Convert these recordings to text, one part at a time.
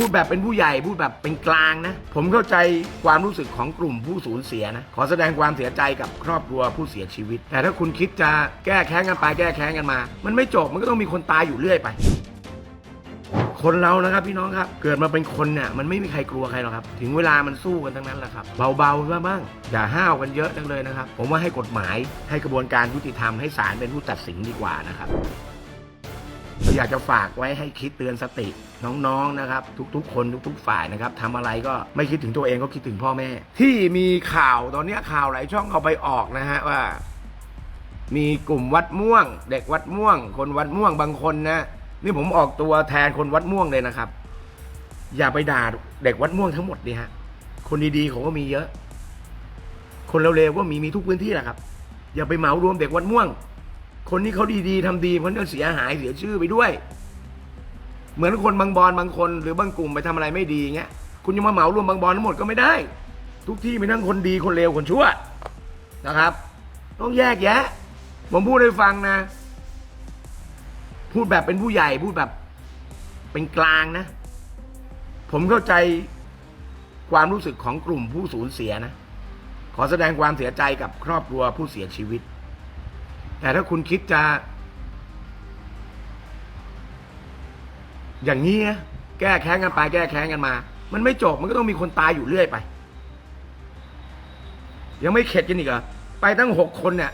พูดแบบเป็นผู้ใหญ่พูดแบบเป็นกลางนะ ผมเข้าใจความรู้สึกของกลุ่มผู้สูญเสียนะ ขอแสดงความเสียใจกับครอบครัวผู้เสียชีวิต แต่ถ้าคุณคิดจะแก้แค้นกันไปแก้แค้นกันมา มันไม่จบมันก็ต้องมีคนตายอยู่เรื่อยไปคนเรานะครับพี่น้องครับ เกิดมาเป็นคนเนี่ยมันไม่มีใครกลัวใครหรอกครับ ถึงเวลามันสู้กันทั้งนั้นแหละครับ เบาๆบ้างอย่าห้าวกันเยอะจังเลยนะครับ ผมว่าให้กฎหมายให้กระบวนการยุติธรรมให้ศาลเป็นผู้ตัดสินดีกว่านะครับ ก็อยากจะฝากไว้ให้คิดเตือนสติน้องๆนะครับ ทุกๆ คนทุก ๆ ฝ่ายนะครับทำอะไรก็ไม่คิดถึงตัวเองก็คิดถึงพ่อแม่ ที่มีข่าวตอนนี้ข่าวหลายช่องเอาไปออกนะฮะว่า มีกลุ่มวัดม่วง เด็กวัดม่วง คนวัดม่วงบางคนนะนี่ผมออกตัวแทนคนวัดม่วงเลยนะครับ อย่าไปด่าเด็กวัดม่วงทั้งหมดดิฮะคนดีๆเขาก็มีเยอะ คนเร็วๆก็มีมีทุกพื้นที่แหละครับ อย่าไปเหมารวมเด็กวัดม่วง คนที่เขาดีๆทำดีมันก็เสียหายเสียชื่อไปด้วย เหมือนคนบางบอลบางคน หรือบางกลุ่มไปทำอะไรไม่ดีเงี้ยคุณจะมาเหมารวมบางบอลทั้งหมดก็ไม่ได้ ทุกที่มีทั้งคนดีคนเลวคนชั่วนะครับ ต้องแยกแยะผมพูดให้ฟังนะ พูดแบบเป็นผู้ใหญ่พูดแบบเป็นกลางนะ ผมเข้าใจความรู้สึกของกลุ่มผู้สูญเสียนะ ขอแสดงความเสียใจกับครอบครัวผู้เสียชีวิต แต่ถ้าคุณคิดจะ อย่างนี้แก้แค้นกันไป แก้แค้นกันมา มันไม่จบมันก็ต้องมีคนตายอยู่เรื่อยไป ยังไม่เข็ดกันอีกเหรอไปตั้งหกคนเนี่ย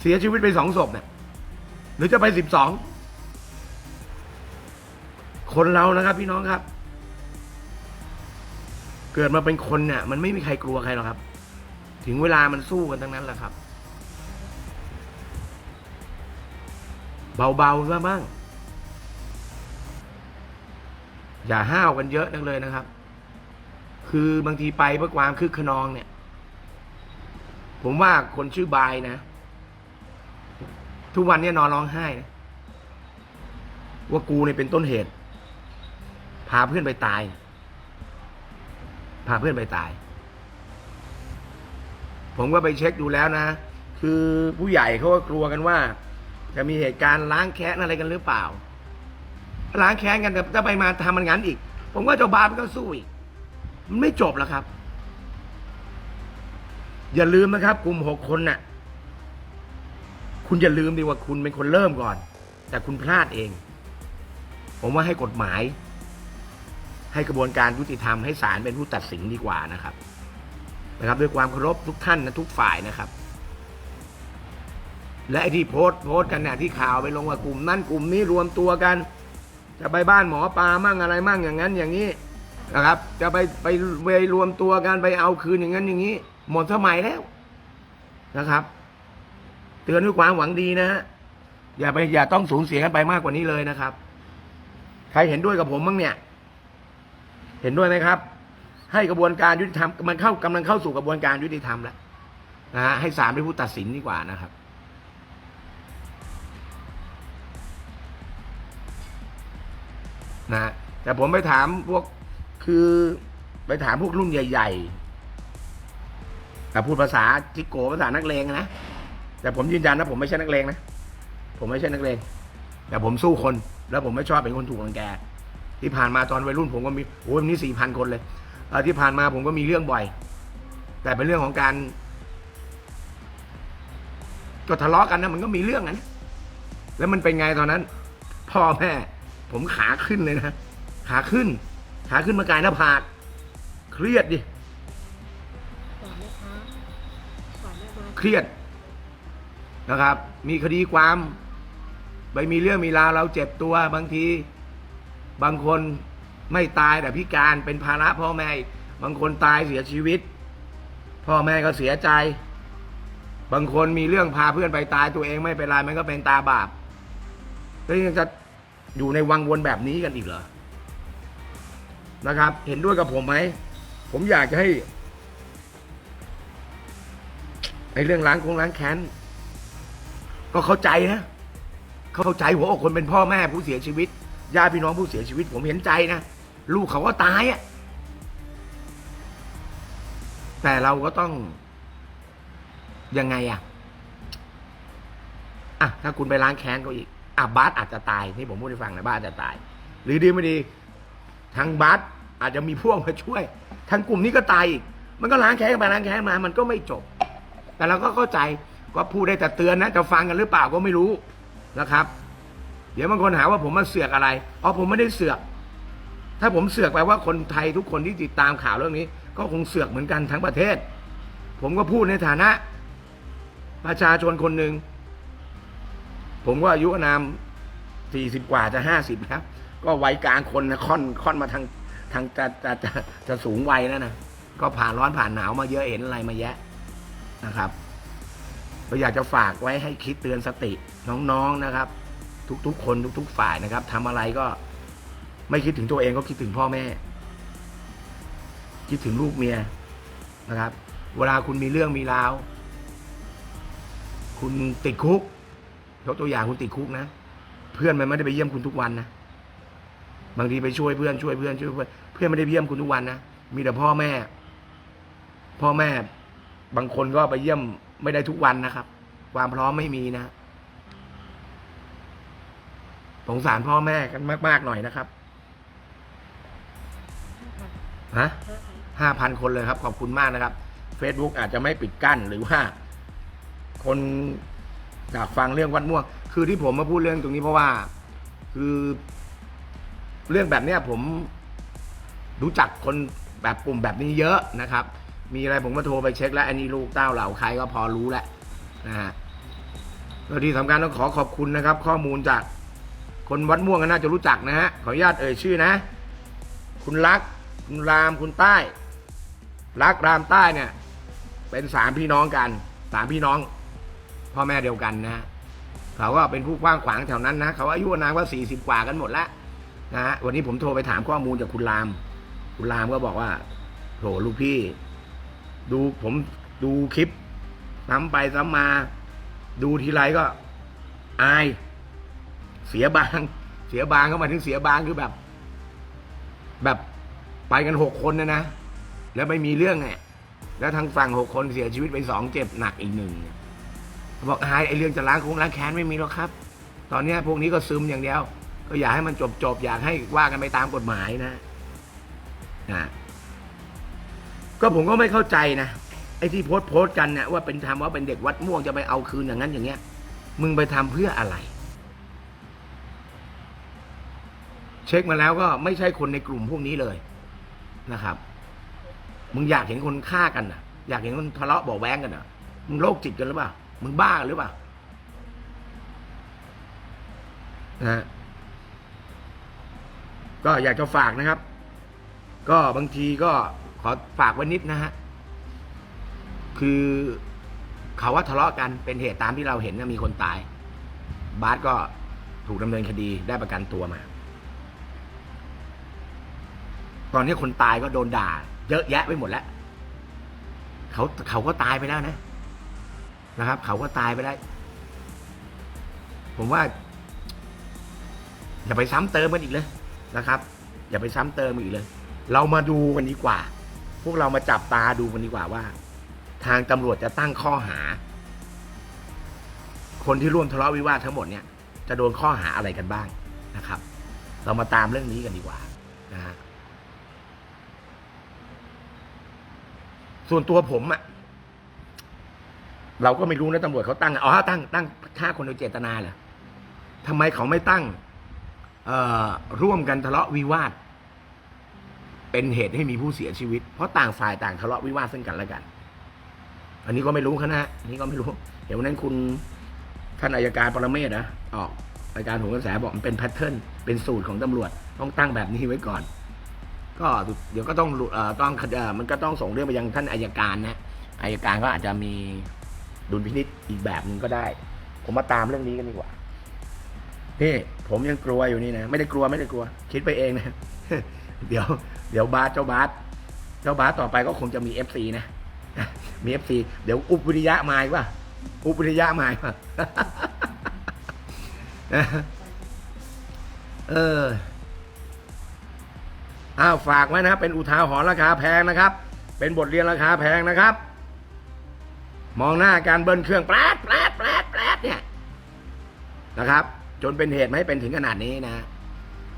เสียชีวิตไปสองศพเนี่ยหรือจะไปสิบสองคนเรานะครับ พี่น้องครับ เกิดมาเป็นคนเนี่ย มันไม่มีใครกลัวใครหรอกครับ ถึงเวลามันสู้กันทั้งนั้นแหละครับ เบาๆบ้าง อย่าห้าวกันเยอะนักเลยนะครับ คือบางทีไปเพื่อความคึกขนองเนี่ย ผมว่าคนชื่อบายนะ ทุกวันเนี่ยนอนร้องไห้นะว่ากูเนี่ยเป็นต้นเหตุ พาเพื่อนไปตาย พาเพื่อนไปตาย ผมก็ไปเช็คดูแล้วนะ คือผู้ใหญ่เขาก็กลัวกันว่า จะมีเหตุการณ์ล้างแค้นอะไรกันหรือเปล่า ล้างแค้นกันแต่ถ้าไปมาทำมันงั้นอีก ผมว่าเจ้าบาปมันก็สู้อีก มันไม่จบแล้วครับ อย่าลืมนะครับ กลุ่มหกคนน่ะ คุณอย่าลืมดิว่าคุณเป็นคนเริ่มก่อน แต่คุณพลาดเอง ผมว่าให้กฎหมาย ให้กระบวนการยุติธรรมให้ศาลเป็นผู้ตัดสินดีกว่านะครับ นะครับ ด้วยความเคารพทุกท่านนะทุกฝ่ายนะครับ และไอ้ที่โพสต์โพสต์กันเนี่ยที่ข่าวไปลงว่ากลุ่มนั้นกลุ่มนี้รวมตัวกัน จะไปบ้านหมอปลามั่งอะไรมั่งอย่างนั้นอย่างนี้นะครับ จะไปไปไปรวมตัวกันไปเอาคืนอย่างนั้นอย่างนี้ หมดสมัยแล้วนะครับ เตือนด้วยความหวังดีนะฮะอย่าไปอย่าต้องสูญเสียกันไปมากกว่านี้เลยนะครับ ใครเห็นด้วยกับผมบ้างเนี่ย เห็นด้วยไหมครับ ให้กระบวนการยุติธรรมมันเข้ากำลังเข้าสู่กระบวนการยุติธรรมแล้วนะฮะให้ศาลเป็นผู้ตัดสินดีกว่านะครับ นะแต่ผมไปถามพวกคือไปถามพวกรุ่นใหญ่ๆแต่พูดภาษาจิโกภาษานักเลงนะแต่ผมยืนยันนะผมไม่ใช่นักเลงนะผมไม่ใช่นักเลงแต่ผมสู้คน แล้วผมไม่ชอบเป็นคนถูกรังแกที่ผ่านมาตอนวัยรุ่นผมก็มีโอ้ยวันนี้สี่พันคนเลยที่ผ่านมาผมก็มีเรื่องบ่อย แต่เป็นเรื่องของการก็ทะเลาะกันนะมันก็มีเรื่องนะแล้วมันเป็นไงตอนนั้น พ่อแม่ ผมขาขึ้นเลยนะ ขาขึ้น ขาขึ้นมากายหน้าผาก เครียดดิก่อนไหมคะก่อนแม่มาเครียดนะครับ มีคดีความไปมีเรื่องมีราวเราเจ็บตัวบางที บางคนไม่ตายแต่พิการเป็นภาระพ่อแม่อีกบางคนตายเสียชีวิต พ่อแม่ก็เสียใจ บางคนมีเรื่องพาเพื่อนไปตายตัวเองไม่เป็นไรมันก็เป็นตาบาปแล้วยังจะ อยู่ในวังวนแบบนี้กันอีกเหรอนะครับ เห็นด้วยกับผมไหม ผมอยากจะให้ไอ้เรื่องล้างคงล้างแค้นก็เข้าใจนะเข้าใจหัวอกคนเป็นพ่อแม่ผู้เสียชีวิตญาติพี่น้องผู้เสียชีวิต ผมเห็นใจนะลูกเขาก็ตายอะแต่เราก็ต้อง ยังไงอะอะถ้าคุณไปล้างแค้นเขาอีก อะบาสอาจจะตายนี่ผมพูดให้ฟังนะบาสอาจจะตาย หรือดีไม่ดีทางบัสอาจจะมีพวกมาช่วยทางกลุ่มนี้ก็ตายอีกมันก็ล้างแค้นกันไปล้างแค้นมา มันก็ไม่จบ แต่เราก็เข้าใจก็พูดได้แต่เตือนนะจะฟังกันหรือเปล่าก็ไม่รู้นะครับ เดี๋ยวบางคนหาว่าผมมาเสือกอะไรอ๋อผมไม่ได้เสือก ถ้าผมเสือกแปลว่าคนไทยทุกคนที่ติดตามข่าวเรื่องนี้ ก็คงเสือกเหมือนกันทั้งประเทศ ผมก็พูดในฐานะ ประชาชนคนหนึ่ง ผมก็อายุนามสี่สิบกว่าจะห้าสิบแล้วก็วัยกลางคนนะค่อนค่อนมาทางทางจะจะจะจะสูงวัยแล้วนะก็ผ่านร้อนผ่านหนาวมาเยอะเห็นอะไรมาแยะนะครับก็อยากจะฝากไว้ให้คิดเตือนสติน้องๆนะครับ ทุกๆ คนทุก ๆ ฝ่ายนะครับทำอะไรก็ไม่คิดถึงตัวเองก็คิดถึงพ่อแม่ คิดถึงลูกเมียนะครับ เวลาคุณมีเรื่องมีราว คุณติดคุก ยกตัวอย่างคุณติดคุกนะ เพื่อนมันไม่ได้ไปเยี่ยมคุณทุกวันนะ บางทีไปช่วยเพื่อนช่วยเพื่อนช่วยเพื่อนเพื่อนไม่ได้เยี่ยมคุณทุกวันนะ มีแต่พ่อแม่ พ่อแม่ บางคนก็ไปเยี่ยมไม่ได้ทุกวันนะครับ ความพร้อมไม่มีนะ สงสารพ่อแม่กันมาก ๆ หน่อยนะครับ ฮะห้าพันคนเลยครับ ขอบคุณมากนะครับ Facebook อาจจะไม่ปิดกั้นหรือว่า คน อยากฟังเรื่องวัดม่วง คือที่ผมมาพูดเรื่องตรงนี้เพราะว่า คือ เรื่องแบบเนี้ยผมรู้จักคนแบบกลุ่มแบบนี้เยอะนะครับ มีอะไรผมก็โทรไปเช็คแล้ว อันนี้ลูกเต้าเหล่าใครก็พอรู้แหละนะฮะแล้วที่สำคัญต้องขอขอบคุณนะครับ ข้อมูลจากคนวัดม่วงก็น่าจะรู้จักนะฮะขออนุญาตเอ่ยชื่อนะ คุณรัก คุณรามคุณใต้ รักรามใต้เนี่ย เป็นสามพี่น้องกันสามพี่น้อง พ่อแม่เดียวกันนะฮะเขาก็เป็นผู้กว้างขวางแถวนั้นนะเขาอายุอานามว่าสี่สิบกว่ากันหมดแล้วนะฮะวันนี้ผมโทรไปถามข้อมูลจากคุณราม คุณรามก็บอกว่าโถลูกพี่ ดูผมดูคลิปซ้ำไปซ้ำมา ดูทีไรก็ อาย เสียบาง เสียบางเข้ามาถึงเสียบางคือแบบ แบบไปกันหกคนนะนะ แล้วไม่มีเรื่องไงแล้วทางฝั่งหกคนเสียชีวิตไปสองเจ็บหนักอีกหนึ่ง บอกอายไอ้เรื่องจะล้างคงล้างแค้นไม่มีหรอกครับ ตอนนี้พวกนี้ก็ซึมอย่างเดียว ก็อยากให้มันจบจบอยากให้ว่ากันไปตามกฎหมายนะนะก็ผมก็ไม่เข้าใจนะไอ้ที่โพสต์โพสต์กันเนี่ยว่าเป็นทำว่าเป็นเด็กวัดม่วงจะไปเอาคืนอย่างนั้นอย่างเงี้ย มึงไปทำเพื่ออะไร เช็คมาแล้วก็ไม่ใช่คนในกลุ่มพวกนี้เลยนะครับ มึงอยากเห็นคนฆ่ากันอะ อยากเห็นคนทะเลาะเบาะแว้งกันอะ มึงโรคจิตกันหรือเปล่า มึงบ้าหรือเปล่านะฮะก็อยากจะฝากนะครับ ก็บางทีก็ขอฝากไว้นิดนะฮะ คือเขาว่าทะเลาะกันเป็นเหตุตามที่เราเห็นนะมีคนตาย บาสก็ถูกดำเนินคดีได้ประกันตัวมา ตอนนี้คนตายก็โดนด่า เยอะแยะไปหมดแล้ว เขาเขาก็ตายไปแล้วนะ นะครับ เขาก็ตายไปแล้วผมว่า อย่าไปซ้ำเติมกันอีกเลยนะครับ อย่าไปซ้ำเติมอีกเลย เรามาดูกันดีกว่า พวกเรามาจับตาดูกันดีกว่าว่า ทางตำรวจจะตั้งข้อหา คนที่ร่วมทะเลาะวิวาททั้งหมดเนี่ย จะโดนข้อหาอะไรกันบ้างนะครับ เรามาตามเรื่องนี้กันดีกว่านะฮะส่วนตัวผมอะ เราก็ไม่รู้นะตำรวจเขาตั้งอ๋อตั้งตั้งฆ่าคนโดยเจตนาเหรอทำไมเขาไม่ตั้งเอ่อร่วมกันทะเลาะวิวาท เป็นเหตุให้มีผู้เสียชีวิต เพราะต่างฝ่ายต่างทะเลาะวิวาทซึ่งกันและกัน อันนี้ก็ไม่รู้คณะนนี้ก็ไม่รู้ เดี๋ยววันนั้นคุณท่านอายการปรเมศนะออกรายการโหนกระแสบอกมันเป็นแพทเทิร์นเป็นสูตรของตำรวจ ต้องตั้งแบบนี้ไว้ก่อน ก็เดี๋ยวก็ต้องเอ่อต้องมันก็ต้องส่งเรื่องไปยังท่านอายการนะอายการก็อาจจะมี ดุลพินิษอีกแบบหนึ่งก็ได้ ผมมาตามเรื่องนี้กันดีกว่านี่ผมยังกลัวอยู่นี่นะไม่ได้กลัวไม่ได้กลัว คิดไปเองนะเดี๋ยว เดี๋ยวบาสเจ้าบาสเจ้าบาสต่อไปก็คงจะมีเอฟซีนะมีเอฟซีเดี๋ยวอุบวิริยะมาอีกว่าอุบวิริยะมาอีกว่าเอออ้าวฝากไว้นะครับเป็นอุทาหรณ์ราคาแพงนะครับ เป็นบทเรียนราคาแพงนะครับ มองหน้าการเบิ้ลเครื่องแปลดแปลดแปลดแปรดเนี่ยนะครับ จนเป็นเหตุไม่ให้เป็นถึงขนาดนี้นะ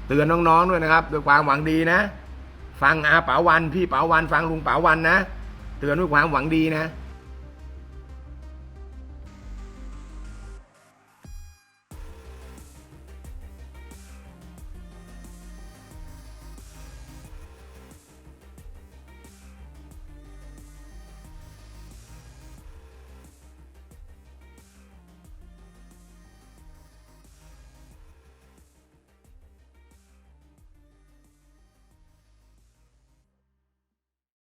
เเตือนน้องๆด้วยนะครับด้วยความหวังดีนะ ฟังอาป๋าวัน พี่ป๋าวัน ฟังลุงป๋าวันนะเตือนด้วยความหวังดีนะ